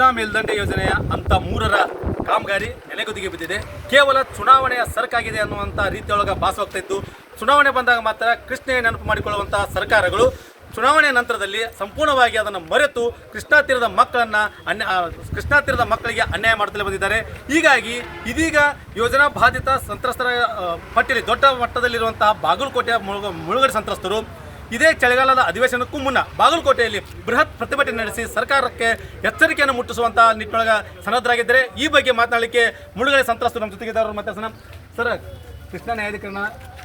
ಕೃಷ್ಣಾ ಮೇಲ್ದಂಡೆ ಯೋಜನೆಯ ಅಂತ ಮೂರರ ಕಾಮಗಾರಿ ನೆನೆಗುದಿಗೆ ಬಿದ್ದಿದೆ. ಕೇವಲ ಚುನಾವಣೆಯ ಸರಕಾಗಿದೆ ಅನ್ನುವಂಥ ರೀತಿಯೊಳಗೆ ಭಾಸವಾಗ್ತಾ ಇದ್ದು ಚುನಾವಣೆ ಬಂದಾಗ ಮಾತ್ರ ಕೃಷ್ಣೆ ನೆನಪು ಮಾಡಿಕೊಳ್ಳುವಂತಹ ಸರ್ಕಾರಗಳು ಚುನಾವಣೆ ನಂತರದಲ್ಲಿ ಸಂಪೂರ್ಣವಾಗಿ ಅದನ್ನು ಮರೆತು ಕೃಷ್ಣಾ ತೀರದ ಮಕ್ಕಳನ್ನು ಅನ್ಯ ಕೃಷ್ಣಾ ತೀರದ ಮಕ್ಕಳಿಗೆ ಅನ್ಯಾಯ ಮಾಡುತ್ತಲೇ ಬಂದಿದ್ದಾರೆ. ಹೀಗಾಗಿ ಇದೀಗ ಯೋಜನಾ ಬಾಧಿತ ಸಂತ್ರಸ್ತರ ಪಟ್ಟಿಯಲ್ಲಿ ದೊಡ್ಡ ಮಟ್ಟದಲ್ಲಿರುವಂತಹ ಬಾಗಲಕೋಟೆಯ ಮುಳುಗ, ಮುಳುಗಡೆ ಸಂತ್ರಸ್ತರು ಇದೇ ಚಳಿಗಾಲದ ಅಧಿವೇಶನಕ್ಕೂ ಮುನ್ನ ಬಾಗಲಕೋಟೆಯಲ್ಲಿ ಬೃಹತ್ ಪ್ರತಿಭಟನೆ ನಡೆಸಿ ಸರ್ಕಾರಕ್ಕೆ ಎಚ್ಚರಿಕೆಯನ್ನು ಮುಟ್ಟಿಸುವಂತಹ ನಿಟ್ಟಿನೊಳಗೆ ಸನ್ನದ್ಧರಾಗಿದ್ದರೆ ಈ ಬಗ್ಗೆ ಮಾತನಾಡಲಿಕ್ಕೆ ಮುಳುಗಡೆ ಸಂತ್ರಸ್ತರು ನಮ್ಮ ಜೊತೆಗಿದ್ದವರು ಮಾತಾಡ್ಸೋಣ ಸರ್, ಕೃಷ್ಣ ನ್ಯಾಯಾಧಿಕರಣ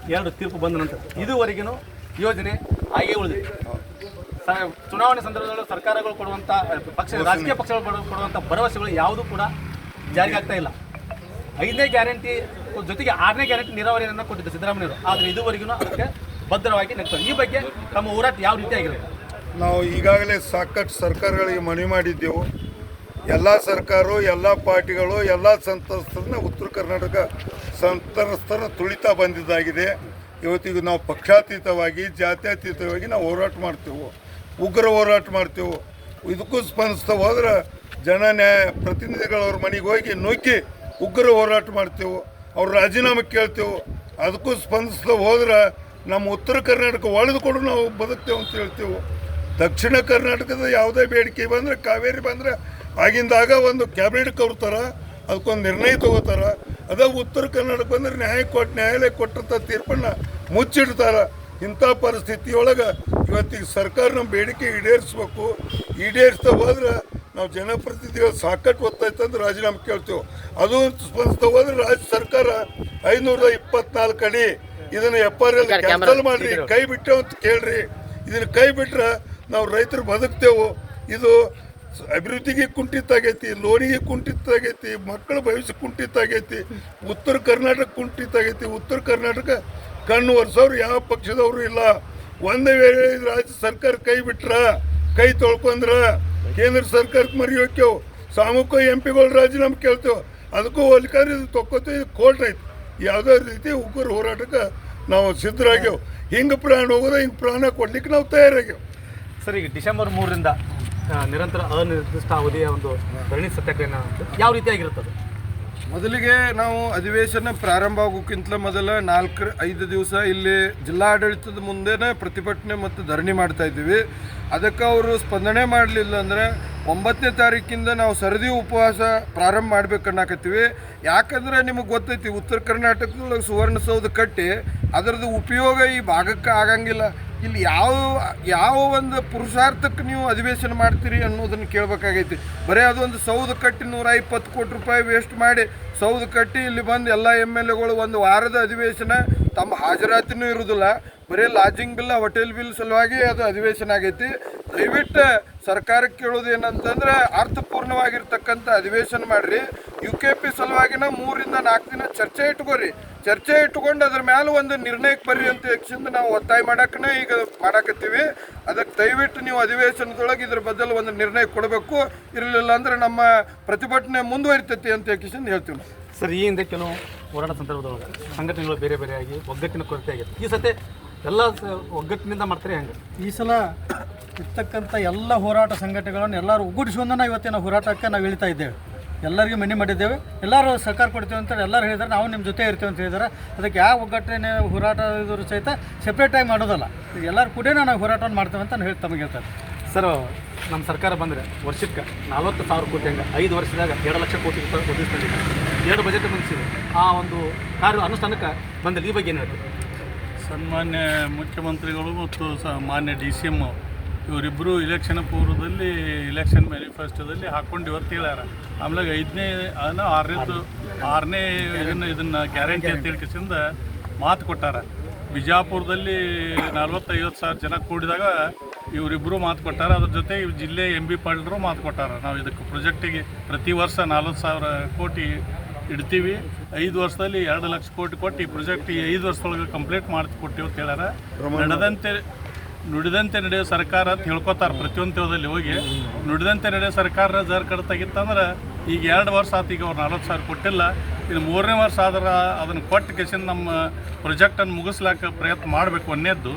ಎರಡು ತೀರ್ಪು ಬಂದ ನಂತರ ಇದುವರೆಗೂ ಯೋಜನೆ ಹಾಗೆ ಉಳಿದಿದೆ. ಚುನಾವಣೆ ಸಂದರ್ಭದಲ್ಲಿ ಸರ್ಕಾರಗಳು ಕೊಡುವಂಥ ಪಕ್ಷ ರಾಜಕೀಯ ಪಕ್ಷಗಳು ಕೊಡು- ಕೊಡುವಂಥ ಭರವಸೆಗಳು ಯಾವುದೂ ಕೂಡ ಜಾರಿಗೆ ಆಗ್ತಾ ಇಲ್ಲ. ಐದನೇ ಗ್ಯಾರಂಟಿ ಜೊತೆಗೆ ಆರನೇ ಗ್ಯಾರಂಟಿ ನೀರಾವರಿಯನ್ನು ಕೊಟ್ಟಿದ್ದು ಸಿದ್ದರಾಮಯ್ಯವರು. ಆದರೆ ಇದುವರೆಗೂ ಅದಕ್ಕೆ ಭದ್ರವಾಗಿ ನಿಲ್ತಾರೆ ಈ ಬಗ್ಗೆ ತಮ್ಮ ಹೋರಾಟ ಯಾವ ರೀತಿಯಾಗಿರುತ್ತೆ ನಾವು ಈಗಾಗಲೇ ಸಾಕಷ್ಟು ಸರ್ಕಾರಗಳಿಗೆ ಮನವಿ ಮಾಡಿದ್ದೆವು. ಎಲ್ಲ ಸರ್ಕಾರ ಎಲ್ಲ ಪಾರ್ಟಿಗಳು, ಎಲ್ಲ ಸಂತ್ರಸ್ತರನ್ನ ಉತ್ತರ ಕರ್ನಾಟಕ ಸಂತ್ರಸ್ತರ ತುಳಿತಾ ಬಂದಿದ್ದಾಗಿದೆ. ಇವತ್ತಿಗೂ ನಾವು ಪಕ್ಷಾತೀತವಾಗಿ, ಜಾತ್ಯತೀತವಾಗಿ ನಾವು ಹೋರಾಟ ಮಾಡ್ತೇವೆ. ಉಗ್ರ ಹೋರಾಟ ಮಾಡ್ತೇವೆ. ಇದಕ್ಕೂ ಸ್ಪಂದಿಸ್ತಾ ಹೋದ್ರೆ ಜನ ನ್ಯಾಯ ಪ್ರತಿನಿಧಿಗಳವ್ರ ಮನೆಗೆ ಹೋಗಿ ನುಗ್ಗಿ ಉಗ್ರ ಹೋರಾಟ ಮಾಡ್ತೇವೆ. ಅವ್ರ ರಾಜೀನಾಮೆ ಕೇಳ್ತೇವೆ. ಅದಕ್ಕೂ ಸ್ಪಂದಿಸ್ತಾ ಹೋದ್ರೆ ನಮ್ಮ ಉತ್ತರ ಕರ್ನಾಟಕ ಒಳೆದುಕೊಂಡು ನಾವು ಬದುಕ್ತೇವೆ ಅಂತ ಹೇಳ್ತೇವೆ. ದಕ್ಷಿಣ ಕರ್ನಾಟಕದ ಯಾವುದೇ ಬೇಡಿಕೆ ಬಂದರೆ, ಕಾವೇರಿ ಬಂದರೆ, ಆಗಿಂದಾಗ ಒಂದು ಕ್ಯಾಬಿನೆಟ್ ಕೊಡ್ತಾರೆ ಅದಕ್ಕೊಂದು ನಿರ್ಣಯ ತಗೋತಾರ. ಅದ ಉತ್ತರ ಕರ್ನಾಟಕ ಬಂದರೆ ನ್ಯಾಯ ಕೊಟ್ಟು ನ್ಯಾಯಾಲಯ ಕೊಟ್ಟಂಥ ತೀರ್ಪನ್ನು ಮುಚ್ಚಿಡ್ತಾರೆ. ಇಂಥ ಪರಿಸ್ಥಿತಿಯೊಳಗೆ ಇವತ್ತಿಗೆ ಸರ್ಕಾರ ನಮ್ಮ ಬೇಡಿಕೆ ಈಡೇರಿಸ್ಬೇಕು. ಈಡೇರಿಸ್ತಾ ಹೋದ್ರೆ ನಾವು ಜನಪ್ರತಿನಿಧಿಗಳು ಸಾಕಷ್ಟು ಒತ್ತಾಯ್ತಂದ್ರೆ ರಾಜೀನಾಮೆ ಕೇಳ್ತೇವೆ. ಅದು ಸ್ಪಂದಿಸ್ತಾ ಹೋದ್ರೆ ರಾಜ್ಯ ಸರ್ಕಾರ ಐನೂರ ಇಪ್ಪತ್ನಾಲ್ಕು ಅಡಿ ಇದನ್ನು ಎಫ್ ಆರ್ ಎಲ್ ಕ್ಯಾನ್ಸಲ್ ಮಾಡ್ರಿ ಕೈ ಬಿಟ್ಟೆವು ಅಂತ ಕೇಳ್ರಿ. ಇದನ್ನ ಕೈ ಬಿಟ್ರೆ ನಾವು ರೈತರು ಬದುಕ್ತೇವೆ. ಇದು ಅಭಿವೃದ್ಧಿಗೆ ಕುಂಠಿತ ಆಗೈತಿ ಲೋನಿಗೆ ಕುಂಠಿತ ಆಗೈತಿ ಮಕ್ಕಳ ಭವಿಷ್ಯ ಕುಂಠಿತ ಆಗೈತಿ ಉತ್ತರ ಕರ್ನಾಟಕ ಕುಂಠಿತ ಆಗೈತಿ ಉತ್ತರ ಕರ್ನಾಟಕ ಕಣ್ಣು ಒರೆಸೋರು ಯಾವ ಪಕ್ಷದವರು ಇಲ್ಲ. ಒಂದೇ ವೇಳೆ ರಾಜ್ಯ ಸರ್ಕಾರ ಕೈ ಬಿಟ್ರ ಕೈ ತೊಳ್ಕೊಂಡ್ರ ಕೇಂದ್ರ ಸರ್ಕಾರಕ್ಕೆ ಮರಿ ಹೋಗ್ಯವು. ಸಾಮೂಹಿಕ ಎಂ ಪಿಗಳು ರಾಜೀನಾಮೆ ಕೇಳ್ತೇವೆ. ಅದಕ್ಕೂ ಹೋಲಿಕಾದ್ರೆ ಇದು ತೊಕ್ಕೋತೀವಿ ಕೋರ್ಟ್ ಐತಿ ಯಾವುದೇ ರೀತಿ ಉಗ್ರ ಹೋರಾಟಕ್ಕೆ ನಾವು ಸಿದ್ಧರಾಗ್ಯವು. ಹಿಂಗೆ ಪ್ರಾಣ ಹೋಗೋದು ಹಿಂಗೆ ಪ್ರಾಣ ಕೊಡ್ಲಿಕ್ಕೆ ನಾವು ತಯಾರಾಗ್ಯವು. ಸರ್, ಈಗ ಡಿಸೆಂಬರ್ ಮೂರರಿಂದ ನಿರಂತರ ಅನಿರ್ದಿಷ್ಟ ಅವಧಿಯ ಒಂದು ಧರಣಿ ಸತ್ಯಾಗ್ರಹ ಯಾವ ರೀತಿಯಾಗಿರುತ್ತದೆ? ಮೊದಲಿಗೆ ನಾವು ಅಧಿವೇಶನ ಪ್ರಾರಂಭ ಆಗೋಕ್ಕಿಂತ ಮೊದಲ ನಾಲ್ಕು, ಐದು ದಿವಸ ಇಲ್ಲಿ ಜಿಲ್ಲಾಡಳಿತದ ಮುಂದೆನೇ ಪ್ರತಿಭಟನೆ ಮತ್ತು ಧರಣಿ ಮಾಡ್ತಾ ಇದ್ದೀವಿ. ಅದಕ್ಕೆ ಅವರು ಸ್ಪಂದನೆ ಮಾಡಲಿಲ್ಲ ಅಂದರೆ ಒಂಬತ್ತನೇ ತಾರೀಕಿಂದ ನಾವು ಸರದಿ ಉಪವಾಸ ಪ್ರಾರಂಭ ಮಾಡ್ಬೇಕನ್ನಾಕತ್ತೀವಿ ಯಾಕಂದ್ರೆ ನಿಮಗೆ ಗೊತ್ತೈತಿ, ಉತ್ತರ ಕರ್ನಾಟಕದೊಳಗೆ ಸುವರ್ಣಸೌಧ ಕಟ್ಟಿ, ಅದರದ್ದು ಉಪಯೋಗ ಈ ಭಾಗಕ್ಕೆ ಆಗಂಗಿಲ್ಲ. ಇಲ್ಲಿ ಯಾವ ಯಾವ ಒಂದು ಪುರುಷಾರ್ಥಕ್ಕೆ ನೀವು ಅಧಿವೇಶನ ಮಾಡ್ತೀರಿ ಅನ್ನೋದನ್ನು ಕೇಳಬೇಕಾಗೈತಿ. ಬರೀ ಅದೊಂದು ಸೌಧ ಕಟ್ಟಿ ನೂರ ಇಪ್ಪತ್ತು ಕೋಟಿ ರೂಪಾಯಿ ವೇಸ್ಟ್ ಮಾಡಿ ಸೌಧ ಕಟ್ಟಿ ಇಲ್ಲಿ ಬಂದು ಎಲ್ಲ ಎಂ ಎಲ್ ಎಗಳು ಒಂದು ವಾರದ ಅಧಿವೇಶನ ತಮ್ಮ ಹಾಜರಾತಿನೂ ಇರೋದಿಲ್ಲ. ಬರೀ ಲಾಜಿಂಗ್ ಬಿಲ್ ಹೋಟೆಲ್ ಬಿಲ್ ಸಲುವಾಗಿ ಅದು ಅಧಿವೇಶನ ಆಗೈತಿ. ದಯವಿಟ್ಟು ಸರ್ಕಾರಕ್ಕೆ ಕೇಳೋದು ಏನಂತಂದ್ರೆ ಅರ್ಥಪೂರ್ಣವಾಗಿರ್ತಕ್ಕಂಥ ಅಧಿವೇಶನ ಮಾಡ್ರಿ. ಯು ಕೆ ಪಿ ಸಲುವಾಗಿನ ಮೂರಿಂದ ನಾಲ್ಕು ದಿನ ಚರ್ಚೆ ಇಟ್ಕೋರಿ. ಚರ್ಚೆ ಇಟ್ಟುಕೊಂಡು ಅದ್ರ ಮೇಲೆ ಒಂದು ನಿರ್ಣಯಕ್ಕೆ ಬರ್ರಿ ಅಂತ ಯಕ್ಷಿಂದ ನಾವು ಒತ್ತಾಯ ಮಾಡಕ್ಕನೇ ಈಗ ಮಾಡಕತ್ತೀವಿ. ಅದಕ್ಕೆ ದಯವಿಟ್ಟು ನೀವು ಅಧಿವೇಶನದೊಳಗೆ ಇದ್ರ ಬದಲು ಒಂದು ನಿರ್ಣಯ ಕೊಡಬೇಕು. ಇರಲಿಲ್ಲ ಅಂದ್ರೆ ನಮ್ಮ ಪ್ರತಿಭಟನೆ ಮುಂದುವರಿತೈತಿ ಅಂತ ಯಕ್ಷಿಂದ ಹೇಳ್ತೀವಿ. ಸರ್ ಈ ಹಿಂದೆ ಕೆಲವು ಹೋರಾಟ ಸಂದರ್ಭದೊಳಗೆ ಸಂಘಟನೆಗಳು ಬೇರೆ ಬೇರೆಯಾಗಿ ಒಗ್ಗಟ್ಟಿನ ಕೊರತೆ ಆಗಿತ್ತು. ಈ ಸತೆ ಎಲ್ಲ ಸ- ಒಗ್ಗಟ್ಟಿನಿಂದ ಮಾಡ್ತಾರೆ ಹೆಂಗೆ? ಈ ಸಲ ಇರ್ತಕ್ಕಂಥ ಎಲ್ಲ ಹೋರಾಟ ಸಂಘಟನೆಗಳನ್ನು ಎಲ್ಲರೂ ಒಗ್ಗೂಡಿಸಿಕೊಂಡು ನಾವು ಇವತ್ತಿನ ಹೋರಾಟಕ್ಕೆ ನಾವು ಇಳಿತಾ ಇದ್ದೇವೆ. ಎಲ್ಲರಿಗೂ ಮನೆ ಮಾಡಿದ್ದೇವೆ. ಎಲ್ಲರೂ ಸಹಕಾರ ಕೊಡ್ತೇವೆ ಅಂತ ಎಲ್ಲರೂ ಹೇಳಿದ್ದಾರೆ. ನಾವು ನಿಮ್ಮ ಜೊತೆ ಇರ್ತೇವೆ ಅಂತ ಹೇಳಿದ್ದಾರೆ. ಅದಕ್ಕೆ ಯಾವ ಒಗ್ಗಟ್ಟನೆ ಹೋರಾಟ ಇದ್ರು ಸಹಿತ ಸೆಪ್ರೇಟಾಗಿ ಮಾಡೋದಲ್ಲ. ಎಲ್ಲರೂ ಕೂಡ ನಾವು ಹೋರಾಟವನ್ನು ಮಾಡ್ತೇವೆ ಅಂತ ಹೇಳಿ ತಮಗೆ ಹೇಳ್ತಾರೆ ಸರ್ ನಮ್ಮ ಸರ್ಕಾರ ಬಂದರೆ ವರ್ಷಕ್ಕೆ ನಲ್ವತ್ತು ಸಾವಿರ ಕೋಟಿ ಹಂಗೆ ಐದು ವರ್ಷದಾಗ ಎರಡು ಲಕ್ಷ ಕೋಟಿ ರೂಪಾಯಿ ಒದಗಿಸ್ಕೊಂಡಿದೆ ಎರಡು ಬಜೆಟ್ ಮುಗಿಸಿದೆ ಆ ಒಂದು ಕಾರ್ಯ ಅನುಷ್ಠಾನಕ್ಕೆ ಬಂದಲ್ಲಿ ಈ ಬಗ್ಗೆ ಏನು ಹೇಳ್ತೀವಿ ಸನ್ಮಾನ್ಯ ಮುಖ್ಯಮಂತ್ರಿಗಳು ಮತ್ತು ಸ ಮಾನ್ಯ ಡಿ ಸಿ ಎಂ ಇವರಿಬ್ಬರು ಇಲೆಕ್ಷನ್ ಪೂರ್ವದಲ್ಲಿ ಇಲೆಕ್ಷನ್ ಮ್ಯಾನಿಫೆಸ್ಟೋದಲ್ಲಿ ಹಾಕ್ಕೊಂಡು ಇವತ್ತು ಹೇಳ್ಯಾರ. ಆಮೇಲೆ ಐದನೇ ಅದನ್ನ ಆರನೇದು ಆರನೇ ಇದನ್ನು ಇದನ್ನು ಗ್ಯಾರಂಟಿ ಅಂತ ಹೇಳ್ಕಿಸಿಂದ ಮಾತು ಕೊಟ್ಟಾರ. ಬಿಜಾಪುರದಲ್ಲಿ ನಲ್ವತ್ತೈವತ್ತು ಸಾವಿರ ಜನ ಕೂಡಿದಾಗ ಇವರಿಬ್ಬರು ಮಾತು ಕೊಟ್ಟಾರ. ಅದ್ರ ಜೊತೆ ಜಿಲ್ಲೆ ಎಂ ಬಿ ಪಾಟೀಲರು ಮಾತು ಕೊಟ್ಟಾರ. ನಾವು ಇದಕ್ಕೆ ಪ್ರೊಜೆಕ್ಟಿಗೆ ಪ್ರತಿ ವರ್ಷ ನಲ್ವತ್ತು ಸಾವಿರ ಕೋಟಿ ಇಡ್ತೀವಿ. ಐದು ವರ್ಷದಲ್ಲಿ ಎರಡು ಲಕ್ಷ ಕೋಟಿ ಕೊಟ್ಟು ಈ ಪ್ರೊಜೆಕ್ಟ್ ಈ ಐದು ವರ್ಷದೊಳಗೆ ಕಂಪ್ಲೀಟ್ ಮಾಡಿ ಕೊಟ್ಟಿವಿ ಅಂತ ಹೇಳ್ಯಾರ. ನಡೆದಂತೆ ನುಡಿದಂತೆ ನಡೆಯೋ ಸರ್ಕಾರ ಅಂತ ಹೇಳ್ಕೊತಾರೆ ಪ್ರತಿಯೊಂದು ಹೋಗಿ, ನುಡಿದಂತೆ ನಡೆಯೋ ಸರ್ಕಾರ ಜರ್ ಕಡ್ತಾಗಿತ್ತಂದ್ರೆ ಈಗ ಎರಡು ವರ್ಷ ಆತು, ಈಗ ಅವ್ರು ನಲ್ವತ್ತು ಸಾವಿರ ಕೊಟ್ಟಿಲ್ಲ. ಇನ್ನು ಮೂರನೇ ವರ್ಷ ಆದ್ರೆ ಅದನ್ನು ಕೊಟ್ಟು ಕೆಸಿನ ನಮ್ಮ ಪ್ರೊಜೆಕ್ಟನ್ನು ಮುಗಿಸ್ಲಾಕ ಪ್ರಯತ್ನ ಮಾಡಬೇಕು ಒಂದೇದ್ದು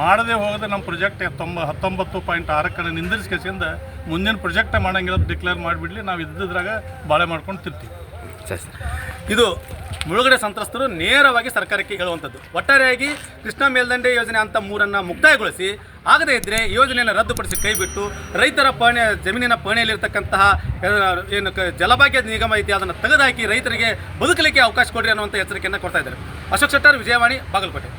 ಮಾಡದೆ ಹೋಗದೆ ನಮ್ಮ ಪ್ರೊಜೆಕ್ಟ್ ತೊಂಬ ಹತ್ತೊಂಬತ್ತು ಪಾಯಿಂಟ್ ಆರು ಕಡೆ ನಿಂದಿರಿಸ್ಕೆಸಿಂದ ಮುಂದಿನ ಪ್ರೊಜೆಕ್ಟ್ ಮಾಡಂಗಿಲ್ಲ ಡಿಕ್ಲೇರ್ ಮಾಡಿಬಿಡ್ಲಿ, ನಾವು ಇದ್ದಿದ್ರಾಗ ಬಾಳೆ ಮಾಡ್ಕೊಂಡು ತಿರ್ತೀವಿ ಇದು ಮುಳುಗಡೆ ಸಂತ್ರಸ್ತರು ನೇರವಾಗಿ ಸರ್ಕಾರಕ್ಕೆ ಹೇಳುವಂಥದ್ದು. ಒಟ್ಟಾರೆಯಾಗಿ ಕೃಷ್ಣ ಮೇಲ್ದಂಡೆ ಯೋಜನೆ ಅಂತ ಮೂರನ್ನು ಮುಕ್ತಾಯಗೊಳಿಸಿ, ಆಗದೇ ಇದ್ದರೆ ಯೋಜನೆಯನ್ನು ರದ್ದುಪಡಿಸಿ ಕೈಬಿಟ್ಟು ರೈತರ ಪಹಣಿ ಜಮೀನಿನ ಪಣೆಯಲ್ಲಿರ್ತಕ್ಕಂತಹ ಏನು ಜಲಭಾಗ್ಯ ನಿಗಮ ಐತಿ, ಅದನ್ನು ತೆಗೆದುಹಾಕಿ ರೈತರಿಗೆ ಬದುಕಲಿಕ್ಕೆ ಅವಕಾಶ ಕೊಡ್ರಿ ಅನ್ನುವಂಥ ಎಚ್ಚರಿಕೆಯನ್ನು ಕೊಡ್ತಾ ಇದ್ದಾರೆ. ಅಶೋಕ್ ಶೆಟ್ಟರ್, ವಿಜಯವಾಣಿ, ಬಾಗಲಕೋಟೆ.